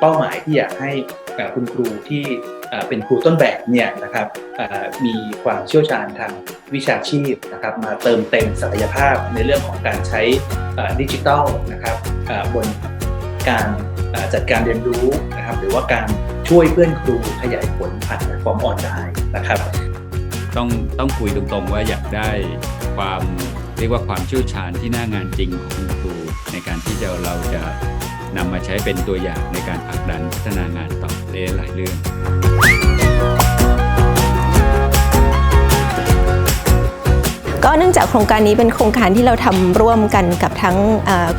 เป้าหมายที่อยากให้คุณครูที่เป็นครูต้นแบบเนี่ยนะครับมีความเชี่ยวชาญทางวิชาชีพนะครับมาเติมเต็มศักยภาพในเรื่องของการใช้ดิจิทัลนะครับบนการจัดการเรียนรู้นะครับหรือว่าการช่วยเพื่อนครูขยายผลผ่านแพลตฟอร์มออนไลน์นะครับต้องต้องคุยตรงๆว่าอยากได้ความเรียกว่าความเชี่ยวชาญที่หน้างานจริงของคุณครูในการที่จะเราจะ นำมาใช้เป็นตัวอย่างในการผลักดันพัฒนางานต่อในหลายเรื่องก็เนื่องจากโครงการนี้เป็นโครงการที่เราทำร่วมกันกับทั้ง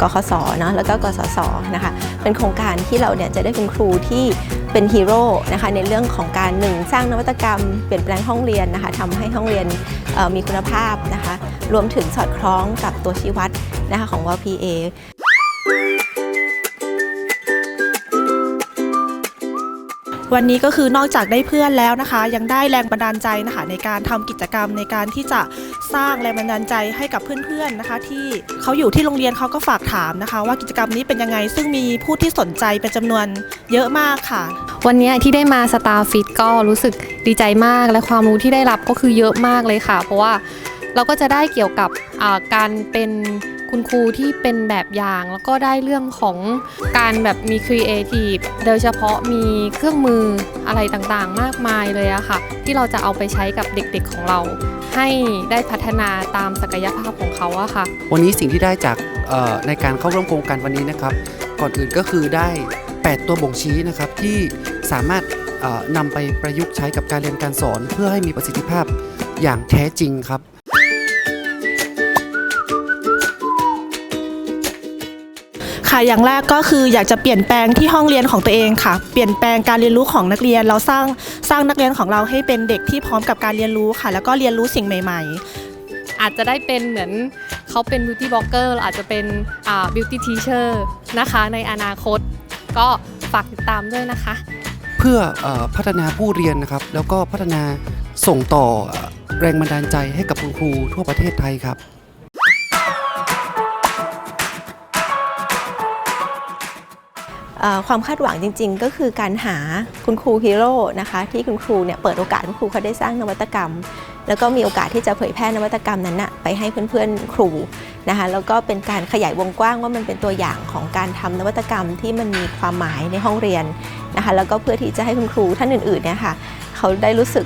กคสเนะแล้วก็กสศนะคะเป็นโครงการที่เราเนี่ยจะได้เป็นครูที่เป็นฮีโร่นะคะในเรื่องของการหนึ่งสร้างนวัตกรรมเปลี่ยนแปลงห้องเรียนนะคะทำให้ห้องเรียนมีคุณภาพนะคะรวมถึงสอดคล้องกับตัวชี้วัดนะคะของ WPA วันนี้ก็คือนอกจากได้เพื่อนแล้วนะคะ ยังได้แรงบันดาลใจนะคะในการทำกิจกรรมในการที่จะสร้างแรงบันดาลใจให้กับเพื่อนๆนะคะ ที่เขาอยู่ที่โรงเรียนเขาก็ฝากถามนะคะ ว่ากิจกรรมนี้เป็นยังไง ซึ่งมีผู้ที่สนใจเป็นจำนวนเยอะมากค่ะ วันนี้ที่ได้มาสตาร์ฟิตก็รู้สึกดีใจมากและความรู้ที่ได้รับก็คือเยอะมากเลยค่ะ เพราะว่าเราก็จะได้เกี่ยวกับการเป็น คุณครูที่เป็นแบบอย่าง แล้วก็ได้เรื่องของการแบบมีครีเอทีฟโดยเฉพาะมีเครื่องมืออะไรต่างๆ มากมายเลยอะค่ะ ที่เราจะเอาไปใช้กับเด็กๆของเรา ให้ได้พัฒนาตามศักยภาพของเขาอะค่ะ วันนี้สิ่งที่ได้จากในการเข้าร่วมโครงการวันนี้นะครับ ก่อนอื่นก็คือได้ 8 ตัวบ่งชี้นะครับที่สามารถนำไปประยุกต์ใช้กับการเรียนการสอน เพื่อให้มีประสิทธิภาพอย่างแท้จริงครับ ค่ะอย่างแรกก็คืออยากจะเปลี่ยนแปลงที่ห้องเรียนของตัวเองค่ะ เปลี่ยนแปลงการเรียนรู้ของนักเรียน เราสร้างสร้างนักเรียนของเราให้เป็นเด็กที่พร้อมกับการเรียนรู้ค่ะ แล้วก็เรียนรู้สิ่งใหม่ ๆอาจจะได้เป็นเหมือนเขาเป็น beauty blogger หรืออาจจะเป็นอ่า beauty teacher นะคะในอนาคต ก็ฝากติดตามด้วยนะคะ เพื่อเออพัฒนาผู้เรียนนะครับ แล้วก็พัฒนาส่งต่อเอ่อแรงบันดาลใจให้กับคุณครูทั่วประเทศไทยครับ ความคาดหวังจริง ๆ ก็คือการหาคุณครูฮีโร่นะคะที่คุณครูเนี่ยเปิดโอกาสคุณครูเขาได้สร้างนวัตกรรม แล้วก็มีโอกาสที่จะเผยแพร่นวัตกรรมนั้นนะไปให้เพื่อนๆครูนะคะแล้วก็เป็นการขยายวงกว้างว่ามันเป็นตัวอย่างของการทำนวัตกรรมที่มันมีความหมายในห้องเรียนนะคะแล้วก็เพื่อที่จะให้คุณครูท่านอื่นๆเนี่ยค่ะเขาได้รู้สึก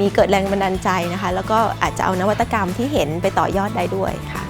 มีเกิดแรงบันดาลใจนะคะแล้วก็อาจจะเอานวัตกรรมที่เห็นไปต่อยอดได้ด้วยค่ะ